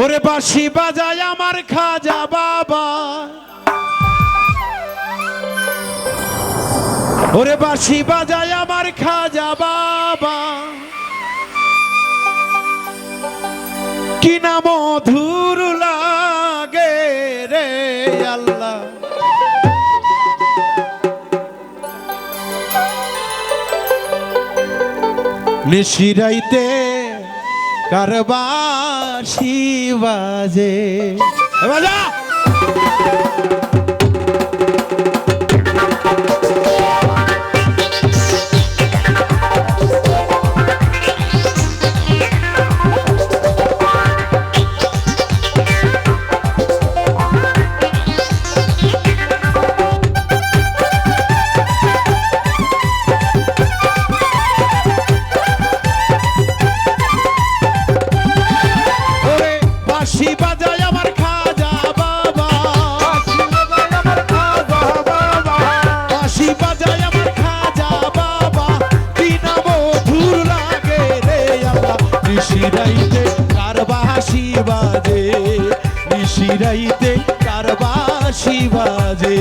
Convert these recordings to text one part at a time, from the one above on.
ওরে বাসি বাজায় আমার খাজা বাবা। ওরে বাসি বাজায় আমার খাজা বাবা। কি না মধুর লাগে রে আল্লাহ। নিশিরাইতে কারবাসি বাজে বাজা রাইতে কার বাসি বাজে নিশি রাইতে কার বাজে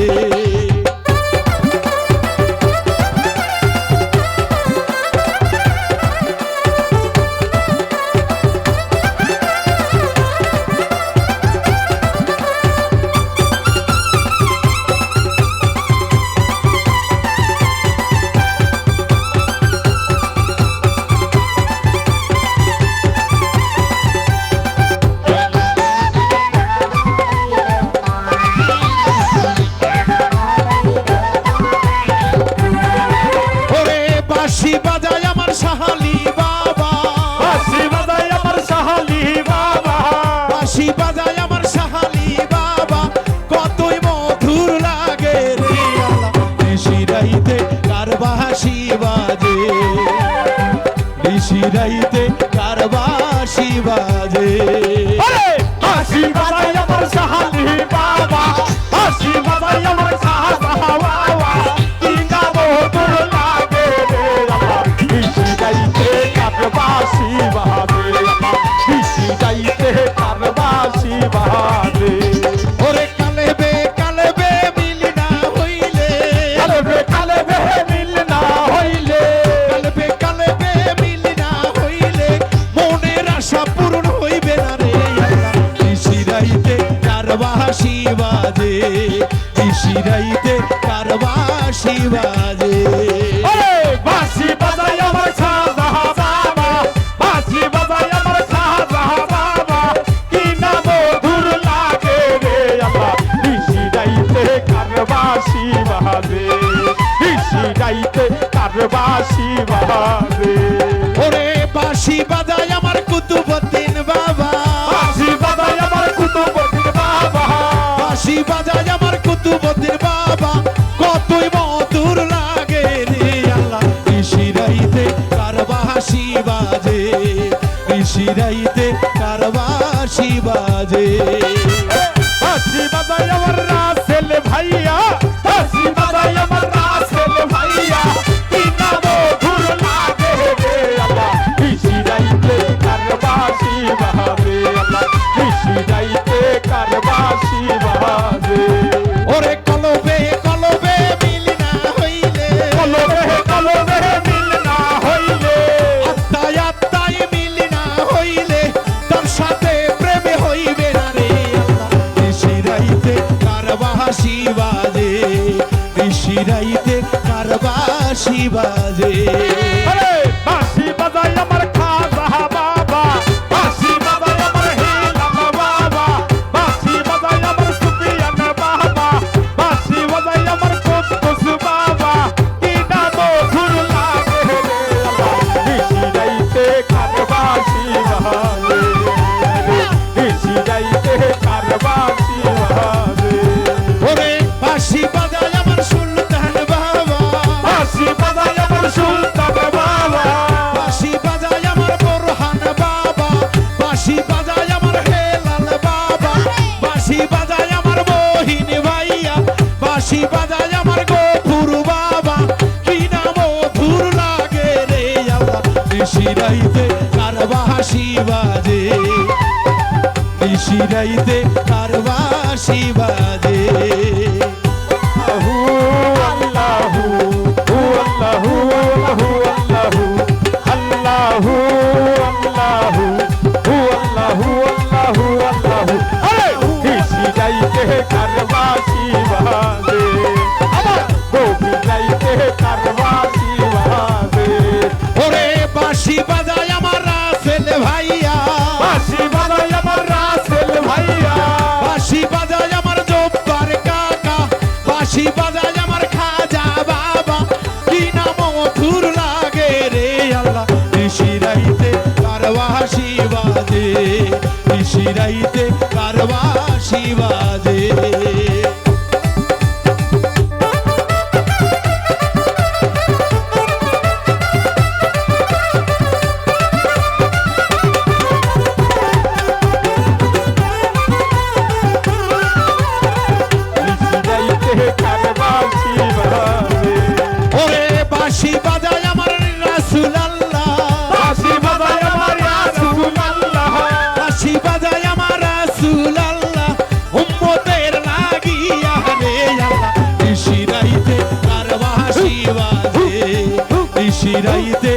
গাইতে কারবাসি বাজে আশীর্বাদ বাসি বাজে ওরে বাসি বাজায় আমার কুতুবদ্দিন বাবা। বাসি বাজায় আমার কুতুবদ্দিন বাবা। বাসি বাজায় আমার কুতুবদ্দিন বাবা। কতই মধুর লাগে রে আল্লাহ। ঋষিরাইতে কার বাসি বাজে। ঋষিরাইতে কার বাসি বাজে। বাসি বাজায় আমার রাস বাঁশি বাজে। নিশিরাইতে কার বাঁশি বাজে নিশিরাইতে কার বাঁশি বাজে Carnaval. বাজে নিশিরাইতে কারবাসি বাজে রাইতে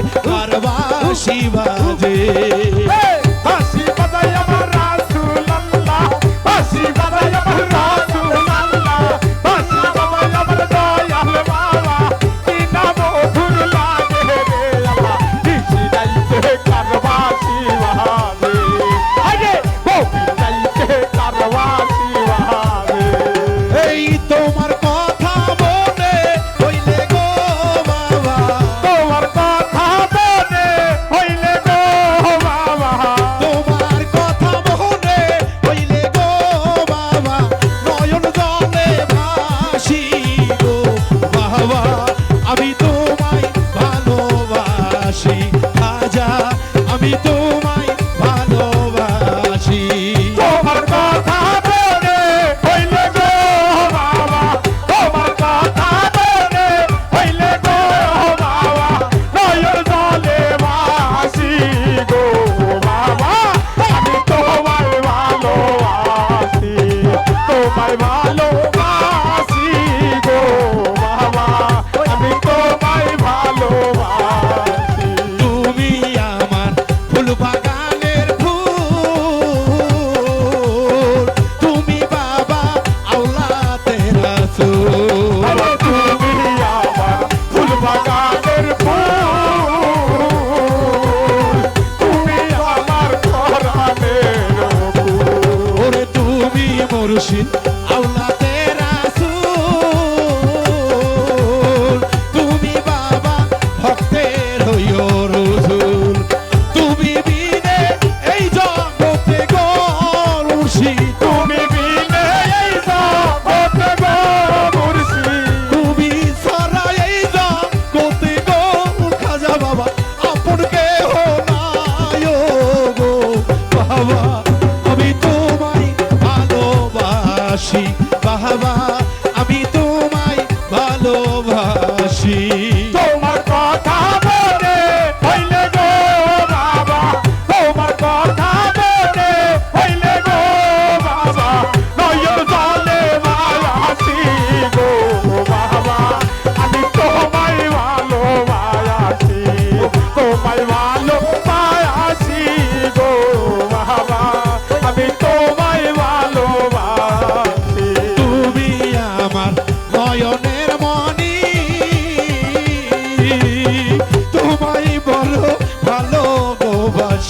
ち。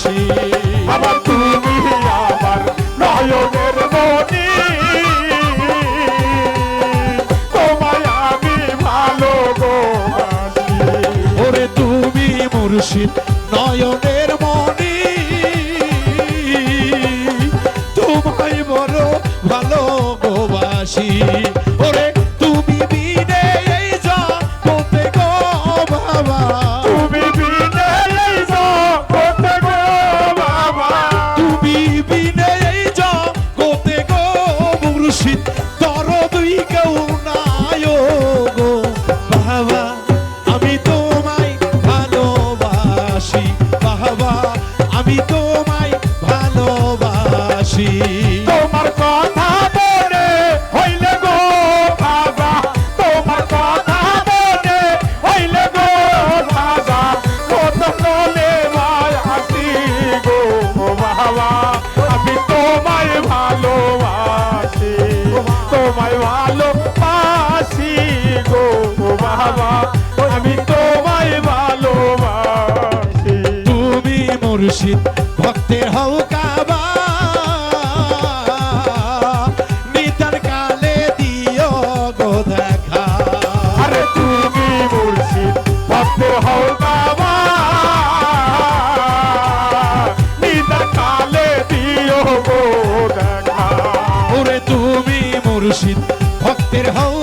ভালোবাসি আমার তুমি আমার নয়নের মনি তোমায় আমি ভালোবাসি ওরে, তুমি মুর্শিদ নয়নের মনি তোমায় বড় ভালোবাসি মুর্শিদ ভক্তের হও কাবা। নিতার কালে দিও গো দেখা। আরে তুমি মুর্শিদ ভক্তের হও কাবা। নিতার কালে দিও গো দেখা। ওরে তুমি মুর্শিদ ভক্তের হও